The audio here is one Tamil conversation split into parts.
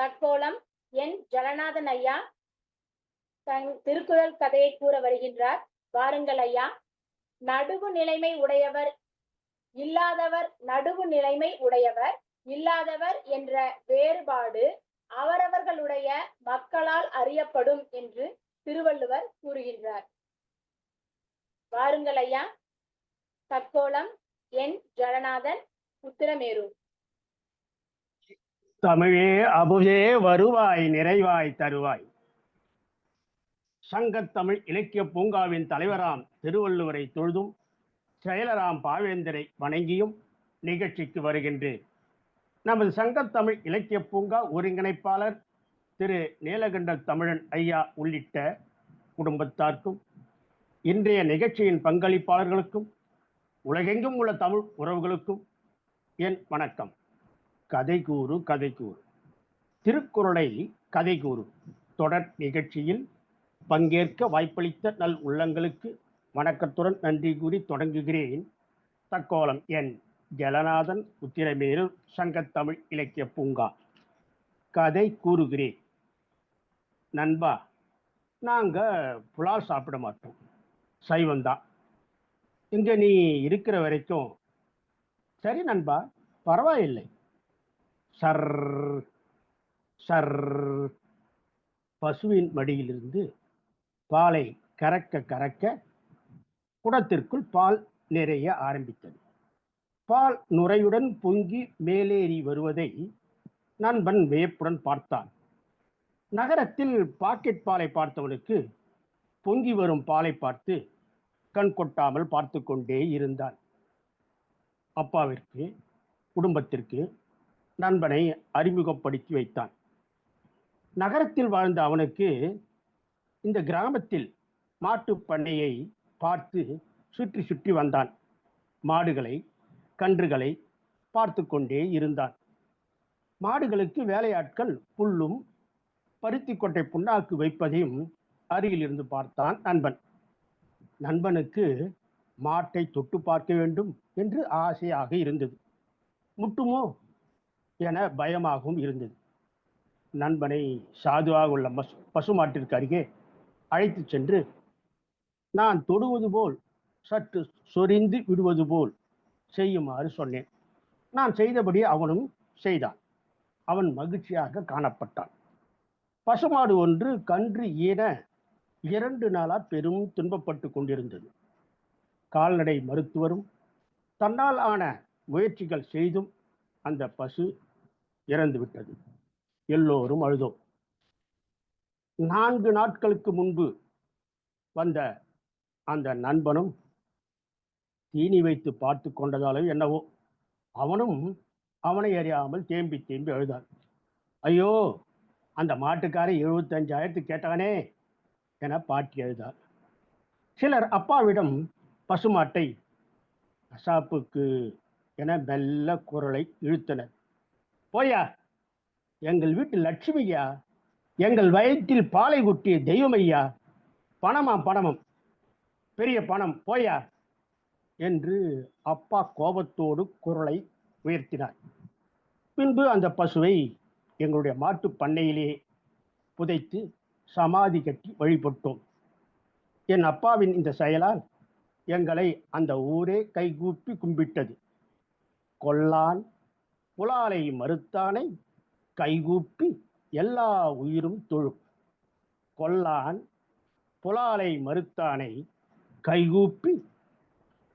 தக்கோலம் என் ஜலநாதன் ஐயா. தன் திருக்குறள் கதையை கூற வருகின்றார். வாருங்கள் ஐயா. நடுவு நிலைமை உடையவர் இல்லாதவர் நடுவு நிலைமை உடையவர் இல்லாதவர் என்ற வேறுபாடு அவரவர்களுடைய மக்களால் அறியப்படும் என்று திருவள்ளுவர் கூறுகின்றார். வாருங்கள் ஐயா. தக்கோலம் என் ஜலநாதன் உத்திரமேரூர். தமிழே அபுவே வருவாய் நிறைவாய் தருவாய். சங்கத்தமிழ் இலக்கிய பூங்காவின் தலைவராம் திருவள்ளுவரை தொழுதும் செயலராம் பாவேந்தரை வணங்கியும் நிகழ்ச்சிக்கு வருகின்றேன். நமது சங்கத்தமிழ் இலக்கிய பூங்கா ஒருங்கிணைப்பாளர் திரு நீலகண்டல் தமிழன் ஐயா உள்ளிட்ட குடும்பத்தார்க்கும் இன்றைய நிகழ்ச்சியின் பங்களிப்பாளர்களுக்கும் உலகெங்கும் உள்ள தமிழ் உறவுகளுக்கும் என் வணக்கம். கதை கூறு கதை கூறு. திருக்குறளை கதை கூறு. தொடர் நிகழ்ச்சியில் பங்கேற்க வாய்ப்பளித்த நல் உள்ளங்களுக்கு வணக்கத்துடன் நன்றி கூறி தொடங்குகிறேன். தக்கோலம் என் ஜலநாதன் உத்திரமேரு சங்கத்தமிழ் இலக்கிய பூங்கா. கதை கூறுகிறேன். நண்பா நாங்கள் புலால் சாப்பிட மாட்டோம். சைவந்தான் இங்கே நீ இருக்கிற வரைக்கும். சரி நண்பா பரவாயில்லை. சர் சர் பசுவின் மடியிலிருந்து பாலை கறக்க கறக்க குடத்திற்குள் பால் நிறைய ஆரம்பித்தது. பால் நுரையுடன் பொங்கி மேலேறி வருவதை நண்பன் வியப்புடன் பார்த்தான். நகரத்தில் பாக்கெட் பாலை பார்த்தவனுக்கு பொங்கி வரும் பாலை பார்த்து கண் கொட்டாமல் பார்த்து கொண்டே இருந்தான். அப்பாவிற்கு குடும்பத்திற்கு நண்பனை அறிமுகப்படுத்தி வைத்தான். நகரத்தில் வாழ்ந்த அவனுக்கு இந்த கிராமத்தில் மாட்டுப் பண்ணையை பார்த்து சுற்றி சுற்றி வந்தான். மாடுகளை கன்றுகளை பார்த்து கொண்டே இருந்தான். மாடுகளுக்கு வேலையாட்கள் புல்லும் பருத்தி கொட்டை புண்ணாக்கு வைப்பதையும் அருகில் இருந்து பார்த்தான் நண்பன். நண்பனுக்கு மாட்டை தொட்டு பார்க்க வேண்டும் என்று ஆசையாக இருந்தது. முட்டுமோ? என பயமாகவும் இருந்தது. நண்பனை சாதுவாக உள்ள மசு பசுமாட்டிற்கு அருகே அழைத்து சென்று நான் தொடுவது போல் சற்று சொரிந்து விடுவது போல் செய்யுமாறு சொன்னேன். நான் செய்தபடி அவனும் செய்தான். அவன் மகிழ்ச்சியாக காணப்பட்டான். பசுமாடு ஒன்று கன்று ஈன இரண்டு நாளா பெரும் துன்பப்பட்டு கொண்டிருந்தது. கால்நடை மருத்துவரும் தன்னால் ஆன முயற்சிகள் செய்தும் அந்த பசு இறந்து விட்டது எல்லோரும் அழுதோம் நான்கு நாட்களுக்கு முன்பு வந்த அந்த நண்பனும் தீனி வைத்து பார்த்து கொண்டதாலும் என்னவோ அவனும் அவனை அறியாமல் தேம்பி தேம்பி அழுதான் ஐயோ அந்த மாட்டுக்காரன் எழுபத்தஞ்சாயிரத்து கேட்டானே என பாட்டி அழுதார். சிலர் அப்பாவிடம் பசுமாட்டை கசாப்புக்கு என மெல்ல குரலை இழுத்தனர். போயா? எங்கள் வீட்டு லட்சுமியா? எங்கள் வயிற்றில் பாலை குட்டிய தெய்வம் ஐயா பணமாம். பணமும் பெரிய பணம் போயா? என்று அப்பா கோபத்தோடு குரலை உயர்த்தினார். பின்பு அந்த பசுவை எங்களுடைய மாட்டு பண்ணையிலே புதைத்து சமாதி கட்டி வழிபட்டோம். என் அப்பாவின் இந்த செயலால் எங்களை அந்த ஊரே கைகூப்பி கும்பிட்டது. கொல்லான் புலாலை மறுத்தானை கைகூப்பி எல்லா உயிரும் தொழும். கொல்லான் புலாலை மறுத்தானை கைகூப்பி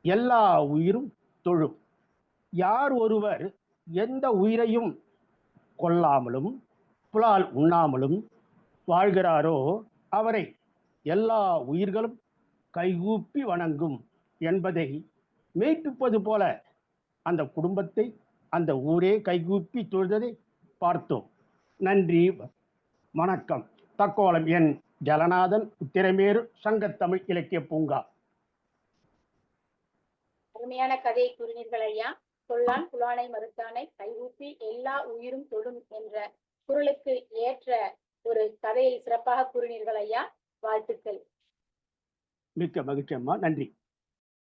எல்லா உயிரும் தொழும். யார் ஒருவர் எந்த உயிரையும் கொல்லாமலும் புலால் உண்ணாமலும் வாழ்கிறாரோ அவரை எல்லா உயிர்களும் கைகூப்பி வணங்கும் என்பதை மெய்ப்பிப்பது போல அந்த குடும்பத்தை அந்த ஊரே கைகூப்பி தொழுததை பார்த்தோம். நன்றி வணக்கம். தக்கோலம் என் ஜலநாதன் உத்திரமேரு சங்கத்தமிழ் இலக்கிய பூங்கா. அருமையான கதையை கூறினீர்கள் ஐயா. கொல்லான் புலானை மறுத்தானை கைகூப்பி எல்லா உயிரும் தொடும் என்ற குரலுக்கு ஏற்ற ஒரு கதையை சிறப்பாக கூறினீர்கள் ஐயா. வாழ்த்துக்கள். மிக்க மகிழ்ச்சி அம்மா நன்றி.